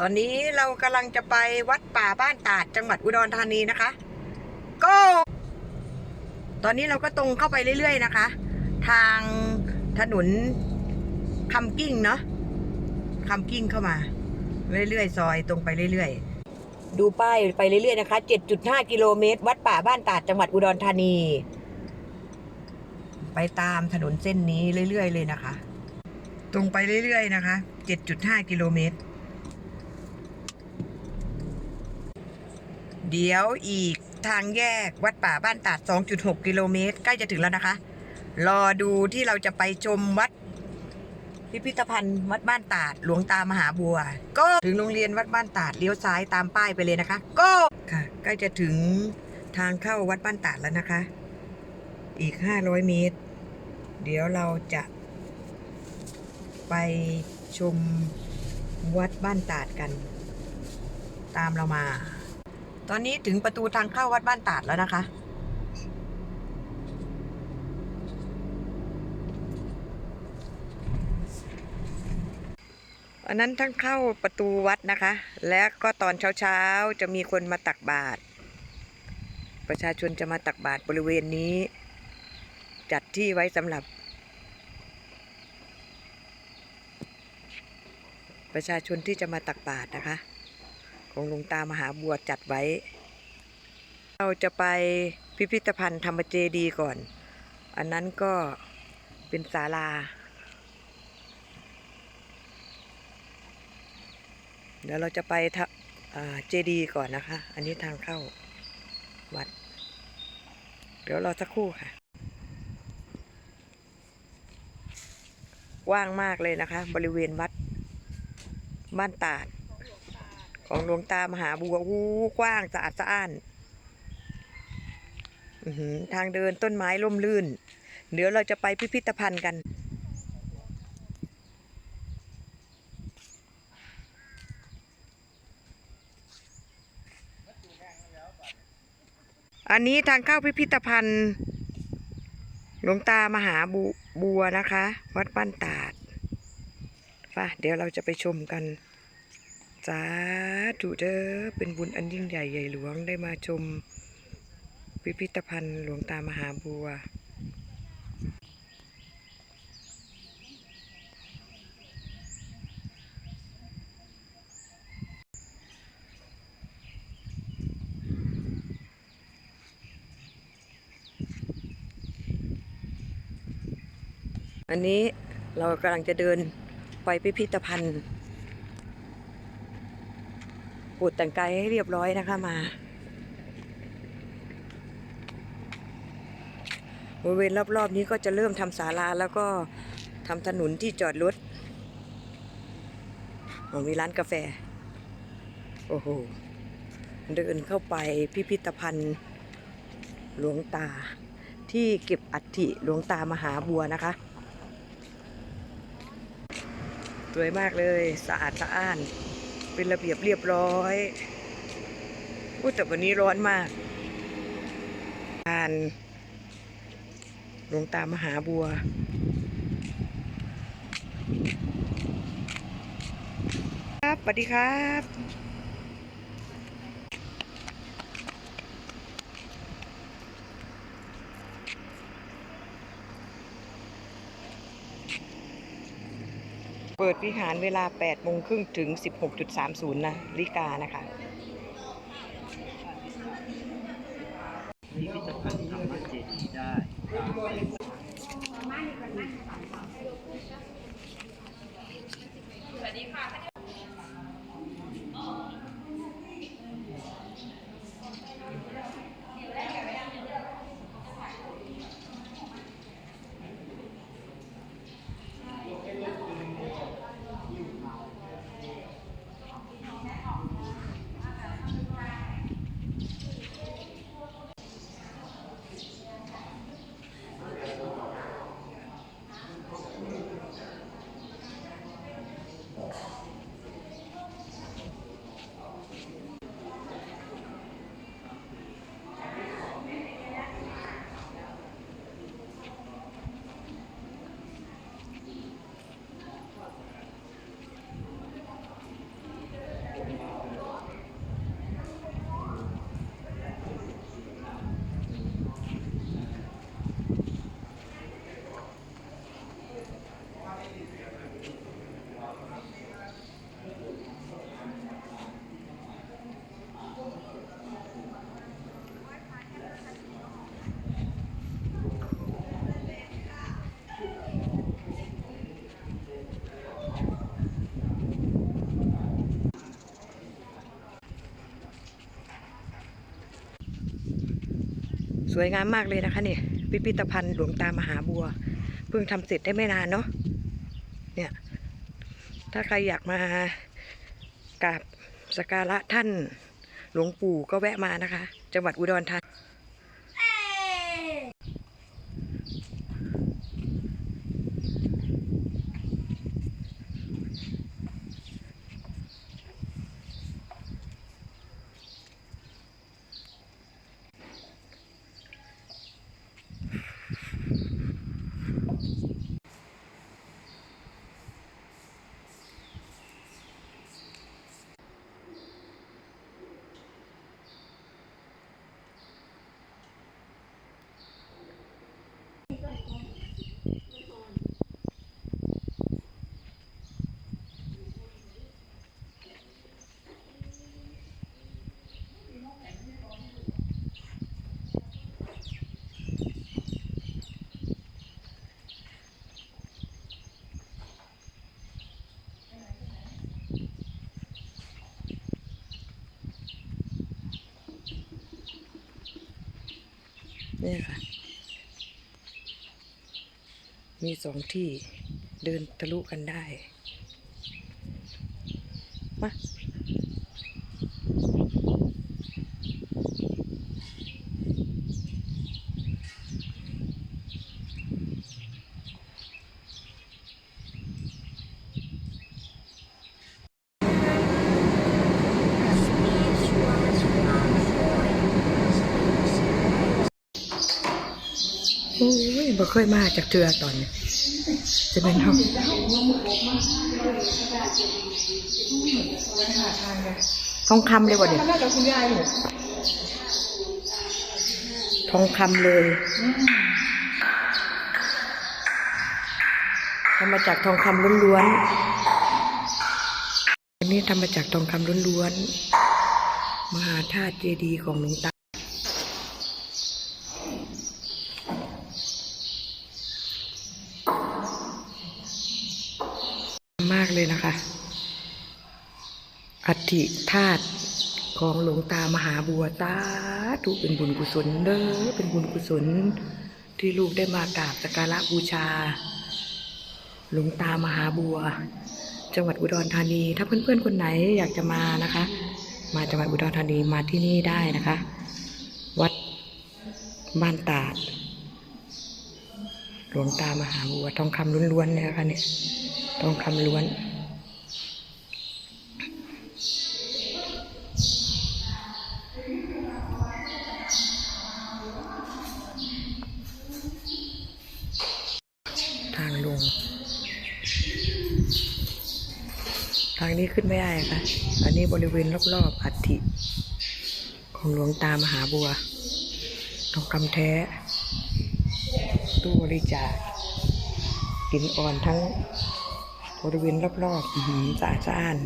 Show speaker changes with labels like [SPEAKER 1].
[SPEAKER 1] ตอนนี้เรากำลังจะไปวัดป่าบ้านตาดจังหวัดอุดรธานีนะคะ ก็ ตอนนี้เราก็ตรงเข้าไปเรื่อยๆนะคะ ทางถนนคำกิ้งเนาะคำกิ้งเข้ามา เรื่อยๆ ซอยตรงไปเรื่อยๆ ดูป้ายไปเรื่อยๆนะคะ 7.5 กิโลเมตร วัดป่าบ้านตาดจังหวัดอุดรธานี ไปตามถนนเส้นนี้เรื่อยๆ เลยนะคะ ตรงไปเรื่อยๆ นะคะ 7.5 กิโลเมตร เดี๋ยวอีกทางแยกวัดป่าบ้านตาด 2.6 กิโลเมตร ใกล้จะถึงแล้วนะคะ รอดูที่เราจะไปชมวัด พิพิธภัณฑ์วัดบ้านตาด หลวงตามหาบัว ก็ถึงโรงเรียนวัดบ้านตาดเลี้ยวซ้ายตามป้ายไปเลยนะคะ ก็ค่ะใกล้จะถึงทางเข้าวัดบ้านตาดแล้วนะคะ อีก 500 เมตร เดี๋ยวเราจะ ไปชมวัดบ้านตาดกัน ตามเรามา ตอนนี้ถึงประตูทางเข้าวัดบ้านตาดแล้วนะคะ อันนั้นทั้งเข้าประตูวัดนะคะ และก็ตอนเช้าๆ จะมีคนมาตักบาตร ประชาชนจะมาตักบาตรบริเวณนี้ จัดที่ไว้สำหรับ ประชาชนที่จะมาตักบาตรนะคะ ของหลวงตามหาบัวจัดไว้ เราจะไปพิพิธภัณฑ์ธรรมเจดีก่อน อันนั้นก็เป็นศาลา เดี๋ยวเราจะไปเจดีก่อนนะคะ อันนี้ทางเข้าวัด เดี๋ยวรอสักครู่ค่ะกว้างมากเลยนะคะ บริเวณวัดบ้านตาด ของหลวงตามหาบัววูกว้างสะอาดสะอ้านทางเดินต้นไม้ร่มรื่น เดี๋ยวเราจะไปพิพิธภัณฑ์กัน อันนี้ทางเข้าพิพิธภัณฑ์ หลวงตามหาบบัวนะคะ วัดบ้านตาดป่ะเดี๋ยวเราจะไปชมกัน สาธุเด้อเป็นบุญอันยิ่งใหญ่ใหญ่หลวงได้มาชม พิพิธภัณฑ์หลวงตามหาบัว อันนี้เรากำลังจะเดินไปพิพิธภัณฑ์ ปูดแต่งกายให้เรียบร้อยนะคะมาบริเวณรอบๆนี้ก็จะเริ่มทำศาลาแล้วก็ทำถนนที่จอดรถมีร้านกาแฟ โอ้โห เดินเข้าไปพิพิธภัณฑ์หลวงตา ที่เก็บอัฐิหลวงตามหาบัวนะคะ สวยมากเลยสะอาดสะอ้าน เป็นระเบียบเรียบร้อยพูดแต่วันนี้ร้อนมากทานหลวงตามหาบัว ครับสวัสดีครับ ปิดวิหารเวลา8โมงครึ่งถึง 16.30 นะลิกานะคะ
[SPEAKER 2] พิพิธภัณฑ์ธรรมเจดีย์ได้
[SPEAKER 1] น สวยงามมากเลยนะคะนี่พิพิธภัณฑ์หลวงตามหาบัว เพิ่งทำเสร็จได้ไม่นานเนาะเนี่ย ถ้าใครอยากมากราบสกการะท่านหลวงปู่ก็แวะมานะคะ จังหวัดอุดรธานี เนี่ค่ะ มีสองที่เดินทะลุกันได้ มา โอ้ย บ่เคยมาจากเทือตอนจะเป็นห้องทองคำเลยบ่เด็กทองคำเลยทำมาจากทองคำล้วนๆอันนี้ทำมาจากทองคำล้วนๆมหาธาตุเจดีย์ของหลวงตา มากเลยนะคะ อัฐิธาตุของหลวงตามหาบัวตาทุเป็นบุญกุศลเด้อเป็นบุญกุศลที่ลูกได้มากราบสักการะบูชา หลวงตามหาบัว จังหวัดอุดรธานี ถ้าเพื่อนๆคนไหนอยากจะมานะคะ มาจังหวัดอุดรธานีมาที่นี่ได้นะคะ วัดบ้านตาด หลวงตามหาบัวทองคำล้วนๆเลยนะคะเนี่ยทองคำล้วน ทางลง ทางนี้ขึ้นไม่ได้ค่ะ อันนี้บริเวณรอบๆอัฐิของหลวงตามหาบัวทองคำแท้ ตู้บริจาคหินอ่อนทั้งบริเวณรอบๆสะอาดสะอ้าน